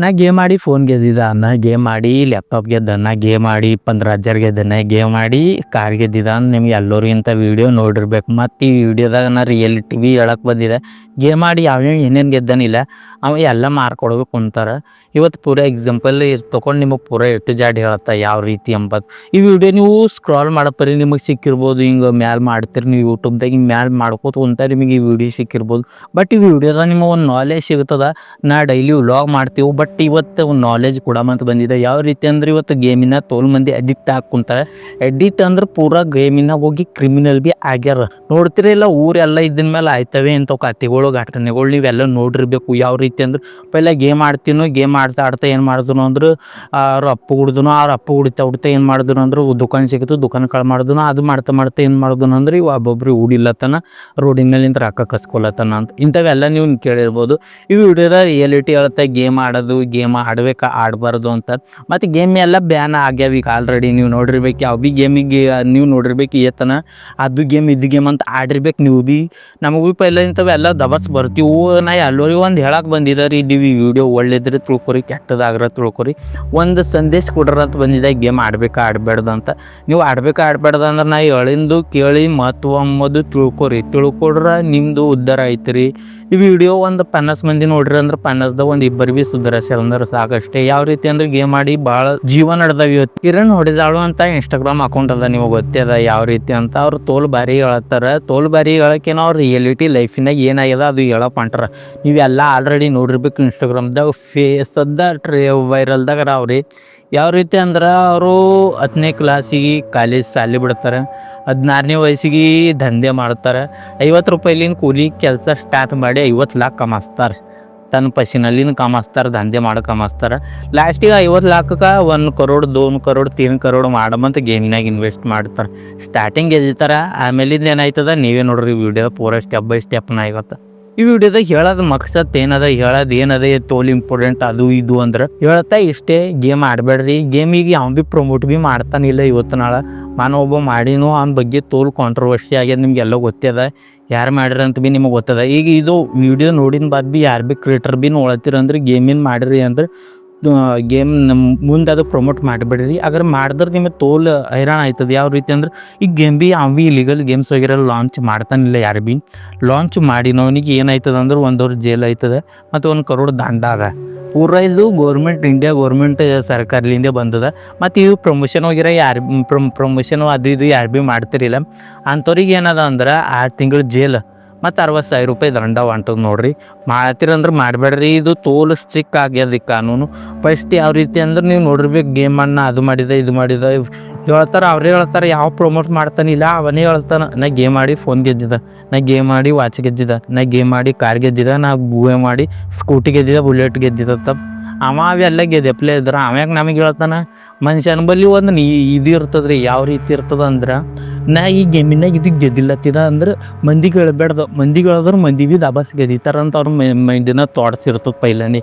ನಾ ಗೇಮ್ ಆಡಿ ಫೋನ್ ಗೆದ್ದಿದ್ದ ನಾ ಗೇಮ್ ಆಡಿ ಲ್ಯಾಪ್ಟಾಪ್ ಗೆದ್ದ. ನಾ ಗೇಮ್ ಆಡಿ ಪಂದ್ರ ಹಜಾರ್ ಗೆದ್ದನ ಗೇಮ್ ಆಡಿ ಕಾರ್ ಗೆದ್ದಿದ್ದ ಅಂತ ನಿಮ್ಗೆ ಎಲ್ಲರೂ ಇಂಥ ವೀಡಿಯೋ ನೋಡಿರ್ಬೇಕು. ಮತ್ತು ಈ ವಿಡಿಯೋದಾಗ ನಾ ರಿಯಾಲಿಟಿ ಬಿ ಹೇಳಕ್ಕೆ ಬಂದಿದೆ. ಗೇಮ್ ಆಡಿ ಯಾವ್ಯಾವ ಏನೇನು ಗೆದ್ದನಿಲ್ಲ ಅವ ಎಲ್ಲ ಮಾರ್ಕೊಡ್ಬೇಕು ಕುಂತಾರ. ಇವತ್ತು ಪೂರ ಎಕ್ಸಾಂಪಲ್ ತೊಗೊಂಡು ನಿಮಗೆ ಪೂರ ಎಟ್ಟು ಜಾಡಿ ಹೇಳತ್ತ ಯಾವ ರೀತಿ ಎಂಬತ್ತು ಈ ವಿಡಿಯೋ ನೀವು ಸ್ಕ್ರಾಲ್ ಮಾಡಪ್ಪರಿ ನಿಮಗೆ ಸಿಕ್ಕಿರ್ಬೋದು. ಹಿಂಗೆ ಮ್ಯಾಲ್ ಮಾಡ್ತೀರಿ ನೀವು ಯೂಟ್ಯೂಬ್ದಾಗ ಹಿಂಗೆ ಮ್ಯಾಲ್ ಮಾಡ್ಕೋತ ಕುಂತ ನಿಮಗೆ ಈ ವಿಡಿಯೋ ಸಿಕ್ಕಿರ್ಬೋದು. ಬಟ್ ಈ ವಿಡಿಯೋದಾಗ ನಿಮಗೆ ಒಂದು ನಾಲೆಜ್ ಸಿಗ್ತದ. ನಾ ಡೈಲಿ ವ್ಲಾಗ್ ಮಾಡ್ತೀವಿ. ಬಟ್ ಇವತ್ತು ನಾಲೆಜ್ ಮತ್ತು ಬಂದಿದೆ. ಯಾವ ರೀತಿ ಅಂದ್ರೆ ಇವತ್ತು ಗೇಮಿನ ತೋಲ್ ಮಂದಿ ಅಡಿಕ್ಟ್ ಹಾಕುಂತಾರೆ ಅಡಿಕ್ಟ್ ಅಂದ್ರೆ ಪೂರಾ ಗೇಮಿನ ಹೋಗಿ ಕ್ರಿಮಿನಲ್ ಬಿ ಆಗ್ಯಾರ. ನೋಡ್ತಿರಲ್ಲ ಊರೆಲ್ಲ ಇದ್ದಿನ ಮೇಲೆ ಆಯ್ತವೆ ಅಂತ ಕತೆಗಳು ಘಟನೆಗಳು ನೀವೆಲ್ಲ ನೋಡಿರ್ಬೇಕು. ಯಾವ ರೀತಿ ಅಂದ್ರೆ ಪೈಲ ಗೇಮ್ ಆಡ್ತೀನೋ ಗೇಮ್ ಆಡ್ತಾ ಆಡ್ತಾ ಏನು ಮಾಡಿದ್ರು ಅಂದ್ರೆ ಅವ್ರ ಅಪ್ಪು ಹುಡ್ದನು, ಅವ್ರ ಅಪ್ಪು ಹುಡಿತಾ ಹುಡ್ತಾ ಏನು ಮಾಡಿದ್ರು ಅಂದ್ರೆ ದುಕಾನ್ ಸಿಕ್ಕಿತು ದುಕಾನ್ ಕಳ್ ಮಾಡಿದ್ನು, ಅದು ಮಾಡ್ತಾ ಮಾಡ್ತಾ ಏನು ಮಾಡಿದ್ನು ಅಂದ್ರೆ ಇವು ಒಬ್ಬೊಬ್ರು ಉಡಿಲತ್ತನ ರೋಡಿನ ಮೇಲಿಂದ ರೊಕ್ಕ ಕಸ್ಕೊಲತ್ತನ ಅಂತ. ಇಂಥವೆಲ್ಲ ನೀವು ಕೇಳಿರ್ಬೋದು. ಈ ವಿಡಿಯೋದ ರಿಯಾಲಿಟಿ ಹೇಳುತ್ತೆ ಗೇಮ್ ಆಡೋದು ಗೇಮ್ ಆಡ್ಬೇಕು ಆಡಬಾರ್ದು ಅಂತ. ಮತ್ತು ಗೇಮ್ ಎಲ್ಲ ಬ್ಯಾನ್ ಆಗ್ಯಾವ ಈಗ ಆಲ್ರೆಡಿ ನೀವು ನೋಡಿರ್ಬೇಕು ಯಾವ ಬಿ ಗೇಮಿಗೆ ನೀವು ನೋಡಿರ್ಬೇಕು ಏತನ. ಅದು ಗೇಮ್, ಇದು ಗೇಮ್ ಅಂತ ಆಡಿರ್ಬೇಕು ನೀವು ಬಿ. ನಮಗೂ ಪೈಲ ಇಂಥವೆಲ್ಲ ದಬರ್ಸ್ ಬರ್ತೀವು. ನಾ ಎಲ್ಲರಿಗೂ ಒಂದು ಹೇಳಕ್ಕೆ ಬಂದಿದ್ದೆ ರೀ ಡಿ ವಿಡಿಯೋ ಒಳ್ಳೇದ್ರೆ ತಿಳ್ಕೊರಿ, ಕೆಟ್ಟದಾಗ್ರ ತಿಳ್ಕೊರಿ. ಒಂದು ಸಂದೇಶ ಕೊಡ್ರಂತ ಬಂದಿದೆ, ಗೇಮ್ ಆಡ್ಬೇಕು ಆಡಬೇಡ್ದು ಅಂತ. ನೀವು ಆಡ್ಬೇಕು ಆಡ್ಬೇಡ್ದು ಅಂದ್ರೆ ನಾ ಹೇಳಿಂದು ಕೇಳಿ ಮಹತ್ವ ಅಂಬೋದು ತಿಳ್ಕೊರಿ. ತಿಳ್ಕೊಡ್ರ ನಿಮ್ಮದು ಉದ್ಧಾರ ಐತ್ರಿ. ಈ ವಿಡಿಯೋ ಒಂದು ಪನ್ನಾಸ್ ಮಂದಿ ನೋಡ್ರಿ ಅಂದ್ರೆ ಪನ್ನಾಸ್ದಾಗ ಒಂದು ಇಬ್ಬರು ಭೀ ಸುಧಾರಿಸ್ಯಾರ ಅಂದ್ರೆ ಸಾಕಷ್ಟೇ. ಯಾವ ರೀತಿ ಅಂದ್ರೆ ಗೇಮ್ ಆಡಿ ಬಹಳ ಜೀವನ ನಡೆದವ್ ಇವತ್ತು. ಕಿರಣ್ ಹೊಡೆದಾಳು ಅಂತ ಇನ್ಸ್ಟಾಗ್ರಾಮ್ ಅಕೌಂಟ್ ಅದ ನಿಮಗೆ ಗೊತ್ತೇ ಅದ ಯಾವ ರೀತಿ ಅಂತ. ಅವ್ರು ತೋಲ್ ಬಾರಿ ಹೇಳತ್ತಾರ ತೋಲ್ ಬಾರಿ ಹೇಳಕ್ಕೇನೋ ಅವ್ರ ರಿಯಾಲಿಟಿ ಲೈಫಿನಾಗ ಏನಾಗ್ಯದ ಅದು ಹೇಳಪ್ಪ ಅಂಟ್ರ. ನೀವೆಲ್ಲ ಆಲ್ರೆಡಿ ನೋಡಿರ್ಬೇಕು ಇನ್ಸ್ಟಾಗ್ರಾಮ್ದಾಗ ಫೇಸದ್ದ ಟ್ರೇ ವೈರಲ್ದಾಗ ಅವ್ರಿ ಯಾವ ರೀತಿ ಅಂದ್ರೆ ಅವರು ಹತ್ತನೇ ಕ್ಲಾಸಿಗೆ ಕಾಲೇಜ್ ಸಾಲಿ ಬಿಡ್ತಾರೆ. ಹದಿನಾರನೇ ವಯಸ್ಸಿಗೆ ದಂಧೆ ಮಾಡ್ತಾರೆ. ಐವತ್ತು ರೂಪಾಯಿಲಿಂದ ಕೂಲಿ ಕೆಲಸ ಸ್ಟಾರ್ಟ್ ಮಾಡಿ ಐವತ್ತು ಲಾಖ ಕಮಾಸ್ತಾರೆ. ತನ್ನ ಪಸಿನಲ್ಲಿನ ಕಮಾಸ್ತಾರೆ, ದಂಧೆ ಮಾಡೋ ಕಮಾಸ್ತಾರೆ. ಲಾಸ್ಟಿಗೆ ಐವತ್ತು ಲಾಖಕ್ಕೆ ಒಂದು ಕರೋಡ್, ದೋನ್ ಕರೋಡ್, ತೀನ್ ಕರೋಡ್ ಮಾಡಮಂತ ಗೇಮಿನಾಗ ಇನ್ವೆಸ್ಟ್ ಮಾಡ್ತಾರೆ. ಸ್ಟಾರ್ಟಿಂಗ್ ಗೆದ್ದಿತಾರೆ ಆಮೇಲಿಂದ ಏನಾಯ್ತದ, ನೀವೇ ನೋಡ್ರಿ ವಿಡಿಯೋ ಪೂರ ಸ್ಟೆಪ್ ಬೈ ಸ್ಟೆಪ್ನ ಇವತ್ತು. ಈ ವಿಡಿಯೋದಾಗ ಹೇಳೋದು ಮಕ್ಸತ್ ಏನದ, ಹೇಳೋದು ಏನದ ತೋಲ್ ಇಂಪಾರ್ಟೆಂಟ್ ಅದು ಇದು ಅಂದ್ರೆ ಹೇಳ್ತಾ ಇಷ್ಟೇ ಗೇಮ್ ಆಡಬೇಡ್ರಿ. ಈಗ ಯಾವ ಬಿ ಪ್ರಮೋಟ್ ಬಿ ಮಾಡ್ತಾನಿಲ್ಲ ಇವತ್ತು ನಾಳೆ. ನಾನು ಒಬ್ಬ ಮಾಡಿನೂ ಅವ್ನ ಬಗ್ಗೆ ತೋಲ್ ಕಾಂಟ್ರವರ್ಸಿ ಆಗ್ಯದ ನಿಮ್ಗೆಲ್ಲ ಗೊತ್ತದ. ಯಾರು ಮಾಡ್ರಿ ಅಂತ ಬಿ ನಿಮಗೆ ಗೊತ್ತದ. ಈಗ ಇದು ವಿಡಿಯೋ ನೋಡಿನ ಬಾದ್ ಬಿ ಯಾರು ಬಿ ಕ್ರಿಯೇಟರ್ ಬಿ ನೋಡತ್ತೀರ ಅಂದ್ರೆ ಗೇಮಿನ ಮಾಡಿರಿ ಅಂದ್ರೆ ಗೇಮ್ ನಮ್ಮ ಮುಂದೆ ಅದು ಪ್ರಮೋಟ್ ಮಾಡಿಬಿಡ್ರಿ. ಅದ್ರ ಮಾಡಿದ್ರೆ ನಿಮಗೆ ತೋಲ್ ಹೈರಾಣ ಆಯ್ತದ. ಯಾವ ರೀತಿ ಅಂದ್ರೆ, ಈ ಗೇಮ್ ಭೀ ಅವ್ ಭೀ ಇಲಿಗಲ್ ಗೇಮ್ಸ್ ವಗೇರೆ ಲಾಂಚ್ ಮಾಡ್ತಾನಿಲ್ಲ ಯಾರು ಬಿ. ಲಾಂಚ್ ಮಾಡಿನವನಿಗೆ ಏನಾಯ್ತದ ಅಂದ್ರೆ ಒಂದವ್ರ ಜೇಲ್ ಆಯ್ತದೆ ಮತ್ತು ಒಂದು ಕರೋಡ್ ದಂಡ ಅದ. ಪೂರ ಇದು ಗೋರ್ಮೆಂಟ್ ಇಂಡಿಯಾ ಗೋರ್ಮೆಂಟ್ ಸರ್ಕಾರದಿಂದ ಬಂದದ. ಮತ್ತು ಇದು ಪ್ರಮೋಷನ್ ಹೋಗಿರ ಯಾರು ಪ್ರಮೋಷನ್ ಅದು ಇದು ಯಾರು ಭೀ ಮಾಡ್ತಿರಿಲ್ಲ. ಅಂಥವ್ರಿಗೆ ಏನದ ಅಂದ್ರೆ ಆರು ತಿಂಗಳು ಜೈಲ್ ಮತ್ತು ಅರವತ್ತು ಸಾವಿರ ರೂಪಾಯಿ ದಂಡ ಹೊಂಟದ ನೋಡ್ರಿ. ಮಾಡ್ತೀರಂದ್ರೆ ಮಾಡಬೇಡ್ರಿ. ಇದು ತೋಲ್ ಸ್ಟ್ರಿಕ್ ಆಗ್ಯದ ಈ ಕಾನೂನು. ಫಸ್ಟ್ ಯಾವ ರೀತಿ ಅಂದ್ರೆ ನೀವು ನೋಡಿರ್ಬೇಕು ಅನ್ನ ಅದು ಮಾಡಿದ, ಇದು ಮಾಡಿದ. ಹೇಳ್ತಾರೆ, ಅವ್ರೇ ಹೇಳ್ತಾರೆ, ಯಾವ ಪ್ರಮೋಟ್ ಮಾಡ್ತಾನಿಲ್ಲ ಅವನೇ ಹೇಳ್ತಾನೆ, ನಾ ಗೇಮ್ ಆಡಿ ಫೋನ್ ಗೆದ್ದಿದ, ನಾ ಗೇಮ್ ಮಾಡಿ ವಾಚ್ ಗೆದ್ದಿದ, ನಾ ಗೇಮ್ ಮಾಡಿ ಕಾರ್ ಗೆದ್ದಿದ, ನಾ ಗೂವೆ ಮಾಡಿ ಸ್ಕೂಟಿ ಗೆದ್ದಿದ ಬುಲೆಟ್ ಗೆದ್ದಿದ ತಪ್ಪ ಅವ ಅವೆಲ್ಲ ಗೆದ್ದೆಪ್ಲೆ ಇದ್ರ ಅವ್ಯಾಗ ನಮಗೆ ಹೇಳ್ತಾನ? ಮನುಷ್ಯನ ಬಲ್ಲಿ ಒಂದು ನೀ ಇದು ಇರ್ತದ್ರಿ, ಯಾವ ರೀತಿ ಇರ್ತದ ಅಂದ್ರೆ ನಾ ಈ ಗೇಮಿನಾಗ ಇದು ಗೆದ್ದಿಲ್ಲತ್ತಿದ ಅಂದ್ರೆ ಮಂದಿಗೆ ಹೇಳ್ಬೇಡ್ದು ಮಂದಿಗೆ ಹೇಳಿದ್ರೆ ಮಂದಿ ಬಿ ದಬಾಸ್ ಗೆದ್ದಿತಾರಂತ ಅವ್ರ ಮೈಂಡಿನ ಥಾಟ್ಸ್ ಇರ್ತದೆ ಪೈಲನೆ.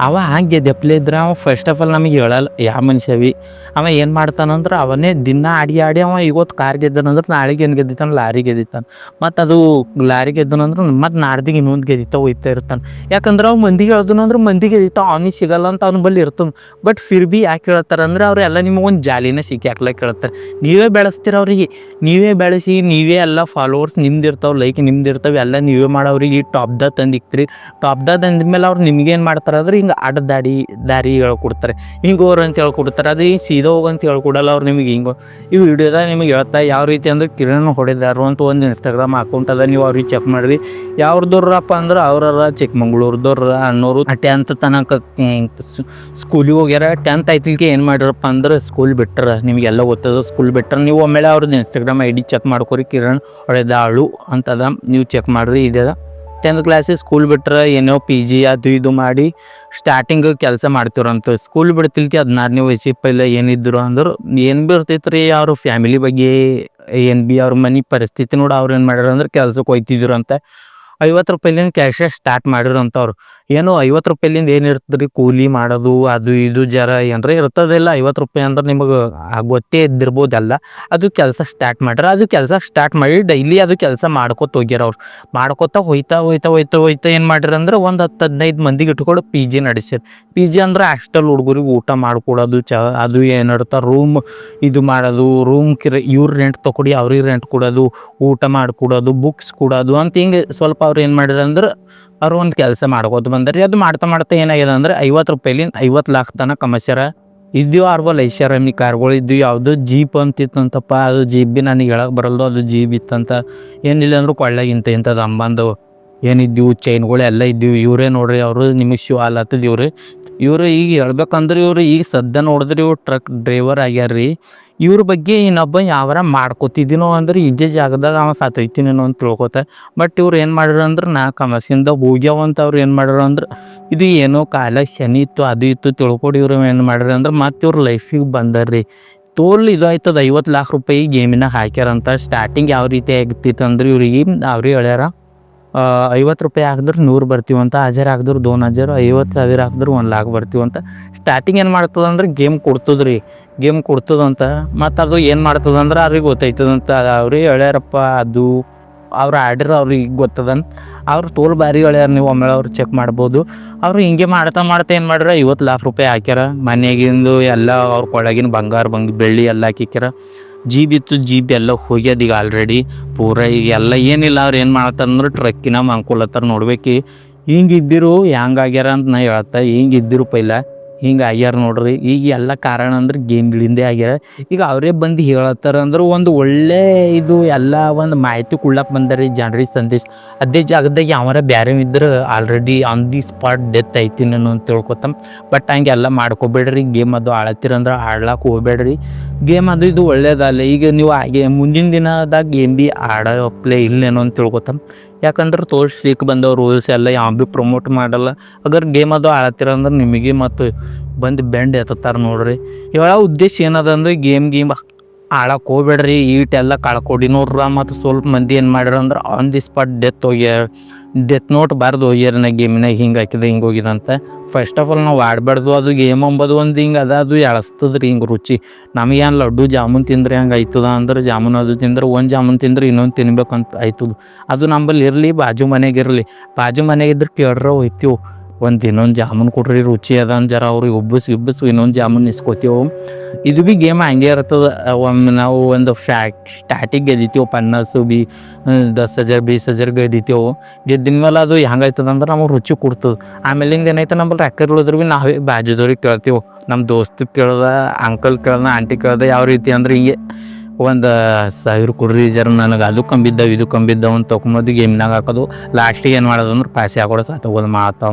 ಅವ ಹಂಗೆ ಗೆದ್ದೆಪ್ಲೆ ಇದ್ರೆ ಅವ ಫಸ್ಟ್ ಆಫ್ ಆಲ್ ನಮಗೆ ಹೇಳಲ್ಲ ಯಾವ ಮನುಷ್ಯ ಬಿ ಅವ ಏನು ಮಾಡ್ತಾನಂದ್ರೆ ಅವನೇ ದಿನ ಆಡಿ ಆಡಿ ಅವ ಇವತ್ತು ಕಾರ್ ಗೆದ್ದನಂದ್ರೆ ನಾಳೆಗೆ ಏನು ಗೆದ್ದಿತಾನ? ಲಾರಿ ಗೆದ್ದಿತಾನ. ಮತ್ತು ಅದು ಲಾರಿ ಗೆದ್ದನಂದ್ರೆ ಮತ್ತು ನಾಡ್ದಿಗೆ ಇನ್ನೊಂದು ಗೆದಿತಾ ಹೋಯ್ತಾ ಇರ್ತಾನೆ. ಯಾಕಂದ್ರೆ ಅವ್ ಮಂದಿಗೆ ಹೇಳ್ದನಂದ್ರೆ ಮಂದಿ ಗೆದಿತಾವ ಅವನಿಗೆ ಸಿಗಲ್ಲ ಅಂತ ಅವ್ನ ಬಲ್ಲಿ ಇರ್ತದೆ ಬಟ್ ಫಿರ್ ಬಿ ಯಾಕೆ ಹೇಳ್ತಾರೆ ಅಂದ್ರೆ ಅವರೆಲ್ಲ ನಿಮಗೆ ಒಂದು ಜಾಲಿನ ಸಿಕ್ಕಿ ಹಾಕ್ಲಕ್ಕೆ ಹೇಳ್ತಾರೆ. ನೀವೇ ಬೆಳೆಸ್ತೀರ ಅವ್ರಿಗೆ. ನೀವೇ ಬೆಳೆಸಿ, ನೀವೇ ಎಲ್ಲ ಫಾಲೋವರ್ಸ್ ನಿಮ್ದು ಇರ್ತಾವೆ ಲೈಕ್ ನಿಮ್ದು ಇರ್ತಾವೆ ಎಲ್ಲ ನೀವೇ ಮಾಡೋರಿಗೆ ಈ ಟಾಪ್ದ ತಂದು ಇಕ್ತೀರಿ ಟಾಪ್ದ ಮೇಲೆ ಅವ್ರು ನಿಮ್ಗೇನು ಮಾಡ್ತಾರೆ ಅಂದ್ರೆ ಹಿಂಗೆ ಅಡ್ಡ ದಾಡಿ ದಾರಿ ಹೇಳ್ಕೊಡ್ತಾರೆ ಹಿಂಗೆ ಹೋಗ್ರಿ ಅಂತ ಹೇಳ್ಕೊಡ್ತಾರೆ ಅದು ಈ ಸೀದಾ ಹೋಗು ಅಂತ ಹೇಳ್ಕೊಡಲ್ಲ ಅವ್ರು ನಿಮಗೆ ಹಿಂಗೆ ಈ ವಿಡಿಯೋದಾಗ ನಿಮಗೆ ಹೇಳ್ತಾ ಯಾವ ರೀತಿ ಅಂದ್ರೆ ಕಿರಣ್ ಹೊಡೆದಾರು ಅಂತ ಒಂದು ಇನ್ಸ್ಟಾಗ್ರಾಮ್ ಅಕೌಂಟ್ ಅದ, ನೀವು ಅವ್ರಿಗೆ ಚೆಕ್ ಮಾಡಿರಿ. ಯಾವ್ದವ್ರಪ್ಪ ಅಂದ್ರೆ ಅವ್ರರ ಚಿಕ್ಕಮಂಗ್ಳೂರ್ದವ್ರ ಅನ್ನೋರು ಟೆಂತ್ ತನಕ ಸ್ಕೂಲಿಗೆ ಹೋಗ್ಯಾರ. ಟೆಂತ್ ಆಯ್ತಿಲ್ಕೆ ಏನು ಮಾಡಿರಪ್ಪ ಅಂದ್ರೆ ಸ್ಕೂಲ್ ಬಿಟ್ರ, ನಿಮಗೆಲ್ಲ ಗೊತ್ತದ ಸ್ಕೂಲ್ ಬಿಟ್ಟರೆ ನೀವು ಒಮ್ಮೆಲೆ ಅವ್ರದ್ದು ಇನ್ಸ್ಟಾಗ್ರಾಮ್ ಐ ಡಿ ಚೆಕ್ ಮಾಡ್ಕೊರಿ ಕಿರಣ್ ಹೊಡೆದಾಳು ಅಂತದ. ನೀವು ಚೆಕ್ ಮಾಡ್ರಿ ಇದೆ ಟೆಂತ್ ಕ್ಲಾಸಿಗೆ ಸ್ಕೂಲ್ ಬಿಟ್ರೆ ಏನೋ ಪಿ ಜಿ ಅದು ಇದು ಮಾಡಿ ಸ್ಟಾರ್ಟಿಂಗ್ ಕೆಲಸ ಮಾಡ್ತಿರಂತ ಸ್ಕೂಲ್ ಬಿಡ್ತಿಲ್ಕೆ ಹದಿನಾರನೇ ವಯಸ್ಸಿಗೆ ಪೈಲೆ ಏನಿದ್ರು ಅಂದ್ರೆ, ಏನು ಬಿ ಇರ್ತೈತೆ ಅವ್ರ ಫ್ಯಾಮಿಲಿ ಬಗ್ಗೆ, ಏನು ಬಿ ಅವ್ರ ಮನೆ ಪರಿಸ್ಥಿತಿ ನೋಡಿ ಅವ್ರು ಏನು ಮಾಡ್ಯಾರ ಅಂದ್ರೆ ಕೆಲ್ಸಕ್ಕೆ ಹೋಯ್ತಿದ್ರು ಅಂತ. ಐವತ್ತು ರೂಪಾಯಿಲಿನ ಕ್ಯಾಶ ಸ್ಟಾರ್ಟ್ ಮಾಡಿರಂಥವ್ರು ಏನು ಐವತ್ತು ರೂಪಾಯಿಲಿಂದ ಏನು ಇರ್ತದ್ರಿ? ಕೂಲಿ ಮಾಡೋದು, ಅದು ಇದು ಜರ ಏನರ ಇರ್ತದಿಲ್ಲ ಐವತ್ತು ರೂಪಾಯಿ ಅಂದ್ರೆ ನಿಮಗೆ ಗೊತ್ತೇ ಇದ್ದಿರ್ಬೋದಲ್ಲ. ಅದು ಕೆಲಸ ಸ್ಟಾರ್ಟ್ ಮಾಡ್ಯಾರ ಅದು ಕೆಲಸ ಸ್ಟಾರ್ಟ್ ಮಾಡಿ ಡೈಲಿ ಅದು ಕೆಲಸ ಮಾಡ್ಕೊತ ಹೋಗ್ಯಾರ ಅವ್ರು. ಮಾಡ್ಕೊತ ಹೋಯ್ತಾ ಹೋಯ್ತಾ ಹೋಯ್ತಾ ಹೋಯ್ತಾ ಏನು ಮಾಡ್ರಿ ಅಂದ್ರೆ ಒಂದು ಹತ್ತು ಹದಿನೈದು ಮಂದಿಗೆ ಇಟ್ಕೊಂಡು ಪಿ ಜಿ ನಡೆಸ್ಯಾರ. ಪಿ ಜಿ ಅಂದ್ರೆ ಹಾಸ್ಟೆಲ್ ಹುಡುಗರಿಗೆ ಊಟ ಮಾಡ್ಕೊಡೋದು, ಚ ಅದು ಏನಿರ್ತ ರೂಮ್ ಇದು ಮಾಡೋದು ರೂಮ್ ಕಿರ ಇವ್ರ ರೆಂಟ್ ತೊಗೊಡಿ ಅವ್ರಿಗೆ ರೆಂಟ್ ಕೊಡೋದು, ಊಟ ಮಾಡಿಕೊಡೋದು ಬುಕ್ಸ್ ಕೊಡೋದು ಅಂತ ಹಿಂಗೆ ಸ್ವಲ್ಪ ಅವ್ರು ಏನು ಮಾಡಿದ್ರು ಅಂದ್ರೆ ಅವ್ರು ಒಂದು ಕೆಲಸ ಮಾಡ್ಕೋತ ಬಂದ್ರಿ ಅದು ಮಾಡ್ತಾ ಮಾಡ್ತಾ ಏನಾಗಿದೆ ಅಂದ್ರೆ ಐವತ್ತು ರೂಪಾಯಿಲಿಂದ ಐವತ್ತು ಲಾಖ ತನಕ ಕಮಸ್ಯಾರ. ಇದ್ದೀವಿ ಆರ್ಬಲ್ ಎಮ್ಮಿ ಕಾರ್ಗಳು ಇದ್ದು ಯಾವುದು ಜೀಪ್ ಅಂತಿತ್ತಂತಪ್ಪ. ಅದು ಜೀಪ್ ಬಿ ನನಗೆ ಹೇಳಕ್ಕೆ ಬರಲ್ದು, ಅದು ಜೀಪ್ ಇತ್ತಂತ. ಏನಿಲ್ಲ ಅಂದ್ರೂ ಕೊಳ್ಳೆ ಇಂಥ ಇಂಥದ್ದು ಅಂಬಂದು ಏನಿದ್ದೀವಿ ಚೈನ್ಗಳು ಎಲ್ಲ ಇದ್ದೀವಿ ಇವರೇ ನೋಡ್ರಿ ಅವರು, ನಿಮಗೆ ಶೂ ಅಲ್ಲತ್ತದ ಇವ್ರು. ಇವರು ಈಗ ಹೇಳ್ಬೇಕಂದ್ರೆ ಇವರು ಈಗ ಸದ್ಯ ನೋಡಿದ್ರೆ ಇವ್ರು ಟ್ರಕ್ ಡ್ರೈವರ್ ಆಗ್ಯಾರ್ರಿ. ಇವ್ರ ಬಗ್ಗೆ ಇನ್ನೊಬ್ಬ ಯಾವಾರ ಮಾಡ್ಕೋತಿದ್ದೀನೋ ಅಂದ್ರೆ ಇಜ್ಜೆ ಜಾಗದಾಗ ಅವ ಸಾತೈತಿನೇನೋ ಅಂತ ತಿಳ್ಕೊತ. ಬಟ್ ಇವ್ರು ಏನು ಮಾಡ್ಯಾರ ಅಂದ್ರೆ ನಾ ಕಮಸಿಂದ ಹೋಗ್ಯಾವ ಅಂತ ಅವ್ರು ಏನು ಮಾಡ್ಯಾರ ಅಂದ್ರೆ ಇದು ಏನೋ ಕಾಲ ಶನಿ ಇತ್ತು, ಅದು ಇತ್ತು ತಿಳ್ಕೊಡಿ ಇವ್ರು ಏನು ಮಾಡ್ಯಾರ ಅಂದ್ರೆ ಮತ್ತೆ ಇವ್ರ ಲೈಫಿಗೆ ಬಂದಾರ್ರಿ. ತೋಲ್ ಇದಾಯ್ತದ ಐವತ್ತು ಲಾಖ ರೂಪಾಯಿ ಗೇಮಿನ ಹಾಕ್ಯಾರಂತ. ಸ್ಟಾರ್ಟಿಂಗ್ ಯಾವ ರೀತಿ ಆಗ್ತಿತ್ತು ಅಂದ್ರೆ ಇವ್ರಿಗೆ ಅವ್ರಿಗೆ ಹೇಳ್ಯಾರ. ಐವತ್ತು ರೂಪಾಯಿ ಹಾಕಿದ್ರೆ ನೂರು ಬರ್ತೀವಂತ, ಹಜಾರ್ ಹಾಕಿದ್ರು ದೋನ್ ಹಜಾರ್, ಐವತ್ತು ಸಾವಿರ ಹಾಕಿದ್ರು ಒಂದು ಲಾಖ ಬರ್ತೀವಂತ. ಸ್ಟಾರ್ಟಿಂಗ್ ಏನು ಮಾಡ್ತದ ಅಂದ್ರೆ ಗೇಮ್ ಕೊಡ್ತದ್ರಿ ಗೇಮ್ ಕೊಡ್ತದಂತ. ಮತ್ತು ಅದು ಏನು ಮಾಡ್ತದಂದ್ರೆ ಅವ್ರಿಗೆ ಗೊತ್ತಾಯ್ತದಂತ ಅವ್ರಿಗೆ ಹೇಳ್ಯಾರಪ್ಪ, ಅದು ಅವ್ರು ಆಡಿರೋ ಅವ್ರಿಗೆ ಗೊತ್ತದಂತ. ಅವ್ರು ತೋಲ್ ಬಾರಿ ಹೇಳ್ಯಾರ ನೀವು ಒಮ್ಮೆ ಅವ್ರು ಚೆಕ್ ಮಾಡ್ಬೋದು. ಅವ್ರು ಹಿಂಗೆ ಮಾಡ್ತಾ ಮಾಡ್ತಾ ಏನು ಮಾಡ್ಯಾರ, ಐವತ್ತು ಲಾಖ ರೂಪಾಯಿ ಹಾಕ್ಯಾರ. ಮನೆಗಿಂದು ಎಲ್ಲ ಅವ್ರ ಕೊಳಗಿನ ಬಂಗಾರ ಬಂಗ್ ಬೆಳ್ಳಿ ಎಲ್ಲ ಹಾಕಿಕ್ಯಾರ. ಜಿ ಬಿ ಇತ್ತು ಜೀಬ್ ಎಲ್ಲ ಹೋಗ್ಯದ ಈಗ ಆಲ್ರೆಡಿ ಪೂರ ಈಗ ಎಲ್ಲ ಏನಿಲ್ಲ, ಅವ್ರು ಏನು ಮಾಡ್ತಾರೆ ಅಂದ್ರೆ ಟ್ರಕ್ಕಿನ ಅನ್ಕೊಲತ್ತಾರ ನೋಡ್ಬೇಕು. ಹಿಂಗೆ ಇದ್ದಿರು ಆಗ್ಯಾರ ಅಂತ ನಾ ಹೇಳ್ತಾ ಹಿಂಗೆ ಇದ್ದಿರು ಪೈಲ, ಹಿಂಗೆ ಆಗ್ಯಾರ ನೋಡ್ರಿ. ಈಗ ಎಲ್ಲ ಕಾರಣ ಅಂದ್ರೆ ಗೇಮ್ಗಳಿಂದೇ ಆಗ್ಯಾರ. ಈಗ ಅವರೇ ಬಂದು ಹೇಳತ್ತಾರ ಅಂದ್ರೆ ಒಂದು ಒಳ್ಳೆ ಇದು ಎಲ್ಲ ಒಂದು ಮಾಹಿತಿ ಕೊಡ್ಲಕ್ಕೆ ಬಂದರಿ ಜನರಿಗೆ ಸಂದೇಶ. ಅದೇ ಜಾಗದಾಗ ಯಾವಾರ ಬ್ಯಾರೆ ಇದ್ರೆ already on the spot death ಐತಿ ನಾನು ಅಂತ ತಿಳ್ಕೊತ ಬಟ್ ಹಂಗೆಲ್ಲ ಮಾಡ್ಕೋಬೇಡ್ರಿ, ಗೇಮ್ ಅದು ಆಳತ್ತಿರಂದ್ರೆ ಆಡ್ಲಕ್ಕೆ ಹೋಗ್ಬೇಡ್ರಿ. ಗೇಮ್ ಅದು ಇದು ಒಳ್ಳೇದಲ್ಲ. ಈಗ ನೀವು ಹಾಗೆ ಮುಂದಿನ ದಿನದಾಗ ಗೇಮ್ ಭೀ ಆಡೋ ಪ್ಲೇ ಇಲ್ಲೇನೋ ಅಂತ ತಿಳ್ಕೊತಾ. ಯಾಕಂದ್ರೆ ತೋರಿಸ್ಲಿಕ್ಕೆ ಬಂದವ ರೂಲ್ಸ್ ಎಲ್ಲ ಯಾವ ಭೀ ಪ್ರಮೋಟ್ ಮಾಡಲ್ಲ. ಅಗರ್ ಗೇಮ್ ಅದು ಆಡತ್ತೀರ ಅಂದ್ರೆ ನಿಮಗೆ ಮತ್ತು ಬಂದು ಬೆಂಡ್ ಎತ್ತಾರ ನೋಡ್ರಿ. ಇವಾಗ ಉದ್ದೇಶ ಏನದ ಅಂದ್ರೆ ಗೇಮ್ ಗೇಮ್ ಆಡಕ್ಕೆ ಹೋಗ್ಬೇಡ್ರಿ ಈಟೆಲ್ಲ ಕಳ್ಕೊಡಿ ನೋಡ್ರ. ಮತ್ತು ಸ್ವಲ್ಪ ಮಂದಿ ಏನು ಮಾಡ್ಯಾರ ಅಂದ್ರೆ ಆನ್ ದಿ ಸ್ಪಾಟ್ ಡೆತ್ ಹೋಗ್ಯಾರ. ಡೆತ್ ನೋಟ್ ಬಾರ್ದು ಹೋಗ್ಯಾರ ಗೇಮಿನಾಗ ಹಿಂಗೆ ಹಾಕಿದೆ, ಹಿಂಗೆ ಹೋಗಿದಂತ ಫಸ್ಟ್ ಆಫ್ ಆಲ್ ನಾವು ಆಡಬಾರ್ದು, ಅದು ಗೇಮ್ ಅಂಬೋದು ಒಂದು ಹಿಂಗೆ ಅದ, ಅದು ಎಳಸ್ತದ್ರಿ ಹಿಂಗೆ ರುಚಿ. ನಮಗೇನು ಲಡ್ಡು ಜಾಮೂನ್ ತಿಂದ್ರೆ ಹಂಗೆ ಆಯ್ತದ ಅಂದ್ರೆ ಜಾಮೂನ್ ಅದು ತಿಂದ್ರೆ ಒಂದು ಜಾಮೂನ್ ತಿಂದ್ರೆ ಇನ್ನೊಂದು ತಿನ್ಬೇಕಂತ ಆಯ್ತದ. ಅದು ನಂಬಲ್ಲಿ ಇರಲಿ, ಬಾಜು ಮನೆಗೆ ಇರಲಿ. ಬಾಜು ಮನೆಗೆ ಇದ್ರೆ ಕೇಳ್ರ ಹೋಯ್ತೀವಿ. ಒಂದು ಇನ್ನೊಂದು ಜಾಮೂನ್ ಕೊಡ್ರಿ, ರುಚಿ ಅದ ಜರ ಅವ್ರಿಗೆ ಉಬ್ಬಿಸಿ ಇಬ್ಬಸ್ ಇನ್ನೊಂದು ಜಾಮೂನ್ ಇಸ್ಕೊತೀವಿ. ಇದು ಭೀ ಗೇಮ್ ಹಂಗೆ ಇರ್ತದ. ಒಮ್ಮೆ ನಾವು ಒಂದು ಫ್ಯಾಕ್ ಸ್ಟಾಟಿಗೆ ಗೆದಿತೀವಿ ಪನ್ನಾಸು ಬಿ ದಸ್ ಹಜಾರ್ ಬೀಸ್ ಹಜಾರ್ ಗೆದಿತೀವಿ ಗೆದ್ದಿನ ಮೇಲೆ ಅದು ಹೆಂಗಾಯ್ತದ ಅಂದ್ರೆ ನಮಗೆ ರುಚಿ ಕೊಡ್ತದೆ. ಆಮೇಲಿಂದ ಏನೈತೆ ನಮ್ಮಲ್ಲಿ ರೊಕ್ಕ ಬಿ ನಾವೇ ಬಾಜುದವ್ರಿಗೆ ಕೇಳ್ತೀವಿ. ನಮ್ಮ ದೋಸ್ತ ಕೇಳ್ದ ಅಂಕಲ್ ಕೇಳ್ದ ಆಂಟಿ ಕೇಳ್ದ ಯಾವ ರೀತಿ ಅಂದ್ರೆ ಹಿಂಗೆ ಒಂದು ಸಾವಿರ ಕೊಡ್ರಿ ಜರ ನನಗೆ ಅದು ಕಂಬಿದ್ದಾವೆ, ಇದು ಕಂಬಿದ್ದಾವೆ ಅಂತ ತೊಗೊಂಬಂದು ಗೇಮ್ನಾಗ ಹಾಕೋದು. ಲಾಸ್ಟಿಗೆ ಏನು ಮಾಡೋದು ಅಂದ್ರೆ ಪಾಸಿ ಹಾಕೊಡೋ ಸಾತೋಗೋದು ಮಾತಾವ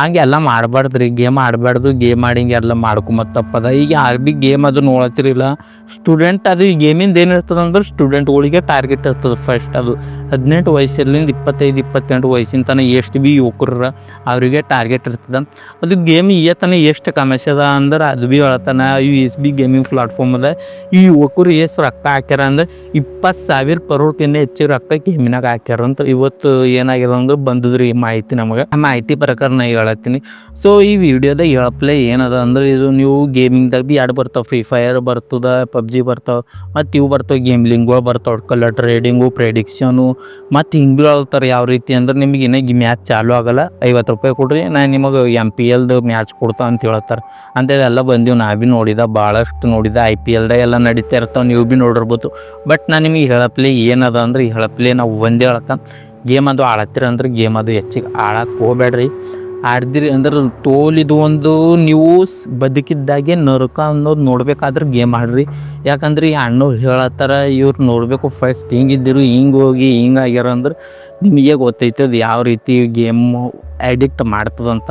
ಹಂಗೆ ಎಲ್ಲ ಮಾಡಬಾರ್ದು ರೀ ಗೇಮ್ ಆಡಬಾರ್ದು, ಗೇಮ್ ಆಡಿ ಹಿಂಗೆಲ್ಲ ಮಾಡ್ಕೊಂಬತ್ ತಪ್ಪದ. ಈಗ ಯಾರು ಭೀ ಗೇಮ್ ಅದು ನೋಡತ್ತಿರಿಲ್ಲ ಸ್ಟೂಡೆಂಟ್ ಅದು ಗೇಮಿಂದ ಏನು ಅಂದ್ರೆ ಸ್ಟೂಡೆಂಟ್ಗಳಿಗೆ ಟಾರ್ಗೆಟ್ ಇರ್ತದೆ ಫಸ್ಟ್ ಅದು. ಹದಿನೆಂಟು ವಯಸ್ಸಲ್ಲಿಂದ ಇಪ್ಪತ್ತೈದು, ಇಪ್ಪತ್ತೆಂಟು ವಯಸ್ಸಿನ ತನಕ ಎಷ್ಟು ಭೀ ಯುವಕರ ಅವರಿಗೆ ಟಾರ್ಗೆಟ್ ಇರ್ತದೆ. ಅದು ಗೇಮ್ ತನಕ ಎಷ್ಟು ಕಮಸ್ಯದ ಅಂದ್ರೆ ಅದು ಭೀ ಹೇಳ್ತಾನೆ U S B gaming platform ಅದ. ಈ ಯುವಕರು ಎಷ್ಟು ರೊಕ್ಕ ಹಾಕ್ಯಾರ ಅಂದ್ರೆ ಇಪ್ಪತ್ತು ಸಾವಿರ ಪರೋಟಿನ ಹೆಚ್ಚು ರೊಕ್ಕ ಗೇಮಿನಾಗ ಹಾಕ್ಯಾರ ಅಂತ ಇವತ್ತು ಏನಾಗಿದೆ ಅಂದ್ರೆ ಬಂದದ್ರಿ ಮಾಹಿತಿ ನಮಗೆ. ಮಾಹಿತಿ ಪ್ರಕಾರ ಹೇಳತ್ತೀನಿ ಸೊ ಈ ವಿಡಿಯೋದಾಗ ಹೇಳಪ್ಲೆ ಏನದ ಅಂದ್ರೆ ಇದು ನೀವು ಗೇಮಿಂಗ್ದಾಗ ಭೀ ಎರಡು ಬರ್ತಾವೆ. ಫ್ರೀ ಫೈರ್ ಬರ್ತದ, ಪಬ್ಜಿ ಬರ್ತಾವೆ, ಮತ್ತು ಇವು ಬರ್ತಾವೆ ಗೇಮ್ಲಿಂಗ್ಗಳು ಬರ್ತಾವೆ. ಕಲರ್ ಟ್ರೇಡಿಂಗು ಪ್ರೆಡಿಕ್ಷನು ಮತ್ತು ಹಿಂಗೆ ಭೀ ಯಾವ ರೀತಿ ಅಂದ್ರೆ ನಿಮಗೆ ಇನ್ನ ಈ ಮ್ಯಾಚ್ ಚಾಲು ಆಗಲ್ಲ. ಐವತ್ತು ರೂಪಾಯಿ ಕೊಡ್ರಿ, ನಾನು ನಿಮಗೆ ಎಂ ಪಿ ಎಲ್ದು ಮ್ಯಾಚ್ ಕೊಡ್ತಾವ ಅಂತ ಹೇಳ್ತಾರೆ. ಎಲ್ಲ ಬಂದೀವಿ ನಾ ಭೀ ನೋಡಿದ ಭಾಳಷ್ಟು ನೋಡಿದ ಐ ಪಿ ಎಲ್ದಾಗ ಎಲ್ಲ ನಡೀತಾ ಇರ್ತಾವೆ, ನೀವು ಭೀ ನೋಡಿರ್ಬೋದು. ಬಟ್ ನಾನು ನಿಮಗೆ ಹೇಳಪ್ಲೆ ಏನದ ಅಂದ್ರೆ ಹೇಳಪ್ಲೆ ನಾವು ಒಂದೇ ಹೇಳ್ತಾನೆ. ಗೇಮ್ ಅದು ಆಡತ್ತೀರ ಅಂದ್ರೆ ಗೇಮ್ ಅದು ಹೆಚ್ಚಿಗೆ ಆಡಕ್ಕೆ ಹೋಗ್ಬೇಡ್ರಿ ಆಡ್ದಿರಿ ಅಂದ್ರೆ ತೋಲ್ ಇದು ಒಂದು ನೀವು ಬದುಕಿದ್ದಾಗೆ ನರಕ ಅನ್ನೋದು ನೋಡ್ಬೇಕಾದ್ರೆ ಗೇಮ್ ಆಡ್ರಿ. ಯಾಕಂದ್ರೆ ಈ ಅಣ್ಣ ಹೇಳತ್ತಾರ, ಇವ್ರು ನೋಡಬೇಕು ಫಸ್ಟ್ ಹಿಂಗಿದ್ದಿರು ಹಿಂಗೆ ಹೋಗಿ, ಹಿಂಗೆ ಆಗ್ಯಾರ ಅಂದ್ರೆ ನಿಮಗೆ ಗೊತ್ತೈತೆ ಅದು ಯಾವ ರೀತಿ ಗೇಮ್ ಅಡಿಕ್ಟ್ ಮಾಡ್ತದಂತ.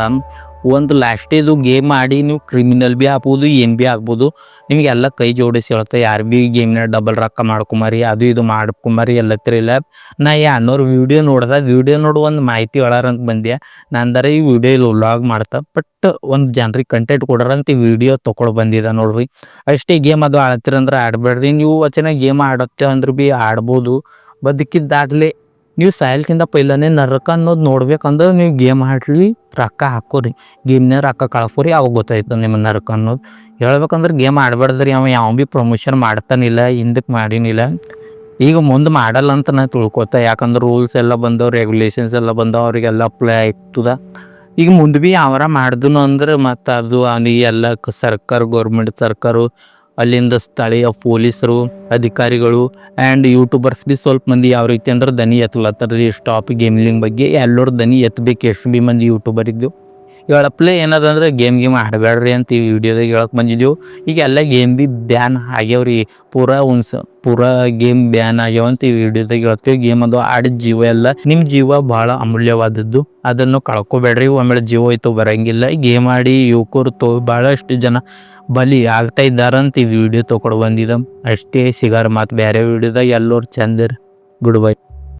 ಒಂದು ಲಾಸ್ಟೇದು ಗೇಮ್ ಆಡಿ ನೀವು ಕ್ರಿಮಿನಲ್ ಬಿ ಆಗ್ಬೋದು, ಏನು ಭೀ ಆಗ್ಬೋದು, ನಿಮಗೆಲ್ಲ ಕೈ ಜೋಡಿಸಿ ಹೇಳ್ತಾ ಯಾರು ಬಿ ಗೇಮ್ನ ಡಬಲ್ ರೊಕ್ಕ ಮಾಡ್ಕೊಂಬರಿ, ಅದು ಇದು ಮಾಡ್ಕೊಂಬರಿ ಎಲ್ಲತ್ತಿರಿಲ್ಲ ನಾ ಈ ಅನ್ನೋರು ವಿಡಿಯೋ ನೋಡ್ದೆ ವಿಡಿಯೋ ನೋಡಿ ಒಂದು ಮಾಹಿತಿ ಹೇಳಾರಂತ ಬಂದೆ. ನಂದರ ಈ ವಿಡಿಯೋ ಇಲ್ಲಿ ವ್ಲಾಗ್ ಮಾಡ್ತಾ ಬಟ್ ಒಂದು ಜನರಿಗೆ ಕಂಟೆಂಟ್ ಕೊಡಾರಂತ ಈ ವಿಡಿಯೋ ತೊಗೊಳ್ ಬಂದಿದೆ ನೋಡ್ರಿ. ಅಷ್ಟೇ ಗೇಮ್ ಅದು ಆಡ್ತೀರಂದ್ರೆ ಆಡಬೇಡ್ರಿ. ನೀವು ಚೆನ್ನಾಗಿ ಗೇಮ್ ಆಡತ್ತೆ ಅಂದ್ರೆ ಬಿ ಆಡ್ಬೋದು. ಬದುಕಿದ್ದಾಗಲೇ ನೀವು ಸಾಯಲ್ಕಿಂತ ಪೈಲನೆ ನರಕ ಅನ್ನೋದು ನೋಡ್ಬೇಕಂದ್ರೆ ನೀವು ಗೇಮ್ ಆಡ್ಲಿ, ರೊಕ್ಕ ಹಾಕೋರಿ. ಗೇಮ್ನಾಗ ರೊಕ್ಕ ಕಳ್ಕೋರಿ, ಅವಾಗ ಗೊತ್ತಾಯ್ತು ನಿಮ್ಮ ನರಕ ಅನ್ನೋದು. ಹೇಳ್ಬೇಕಂದ್ರೆ ಗೇಮ್ ಆಡಬಾರ್ದ್ರಿ, ಅವ ಯಾವ ಭೀ ಪ್ರಮೋಷನ್ ಮಾಡ್ತಾನಿಲ್ಲ ಹಿಂದಕ್ಕೆ ಮಾಡಿನಿಲ್ಲ. ಈಗ ಮುಂದೆ ಮಾಡಲ್ಲ ಅಂತ ನಾ ತಿಳ್ಕೊತ, ಯಾಕಂದ್ರೆ ರೂಲ್ಸ್ ಎಲ್ಲ ಬಂದವು ರೆಗ್ಯುಲೇಷನ್ಸ್ ಎಲ್ಲ ಬಂದವು, ಅವರಿಗೆಲ್ಲ ಅಪ್ಲೈ ಆಗ್ತದ ಈಗ ಮುಂದೆ ಭೀ ಯಾವಾರ ಮಾಡ್ದು ಅಂದ್ರೆ ಮತ್ತು ಅದು ಅವನಿಗೆ ಎಲ್ಲ ಸರ್ಕಾರ ಗೌರ್ಮೆಂಟ್ ಸರ್ಕಾರ ಅಲ್ಲಿಂದ ಸ್ಥಳೀಯ ಪೊಲೀಸರು, ಅಧಿಕಾರಿಗಳು ಆ್ಯಂಡ್ ಯೂಟ್ಯೂಬರ್ಸ್ ಭೀ ಸ್ವಲ್ಪ ಮಂದಿ ಯಾವ ರೀತಿ ಅಂದ್ರೆ ದನಿ ಎತ್ತಲತ್ತಾರ ರೀ ಸ್ಟಾಪ್ ಗೇಮ್ಲಿಂಗ್ ಬಗ್ಗೆ ಎಲ್ಲರೂ ದನಿ ಎತ್ತಬೇಕು ಎಷ್ಟು ಭೀ ಮಂದಿ ಯೂಟ್ಯೂಬರ್ ಇದ್ದು ಹೇಳಪ್ಲೆ ಏನದ ಅಂದ್ರೆ ಗೇಮ್ ಗೇಮ್ ಆಡಬೇಡ್ರಿ ಅಂತ ಈ ವಿಡಿಯೋದಾಗ ಹೇಳಕ್ ಬಂದಿದ್ದೆವು. ಈಗ ಎಲ್ಲ ಗೇಮ್ ಬಿ ಬ್ಯಾನ್ ಆಗ್ಯಾವ್ರಿ. ಪೂರಾ ಉನ್ಸ ಪೂರಾ ಗೇಮ್ ಬ್ಯಾನ್ ಆಗ್ಯಾವ ಅಂತ ಈ ವಿಡಿಯೋದಾಗ ಹೇಳ್ತೀವಿ. ಗೇಮ್ ಅದು ಆಡಿದ ಜೀವ ಎಲ್ಲ, ನಿಮ್ ಜೀವ ಬಹಳ ಅಮೂಲ್ಯವಾದದ್ದು. ಅದನ್ನು ಕಳ್ಕೊಬೇಡ್ರಿ. ಆಮೇಲೆ ಜೀವ ಇತ್ತು ಬರಂಗಿಲ್ಲ. ಗೇಮ್ ಆಡಿ ಯುವಕರು ತೋ, ಭಾಳಷ್ಟು ಜನ ಬಲಿ ಆಗ್ತಾ ಇದ್ದಾರಂತ ಈ ವಿಡಿಯೋ ತೊಗೊಂಡು ಬಂದಿದ್ದ ಅಷ್ಟೇ, ಸಿಗಾರ ಮತ್ತು ಬೇರೆ ವಿಡಿಯೋದಾಗ ಎಲ್ಲರು ಚಂದಿರ್. Good bye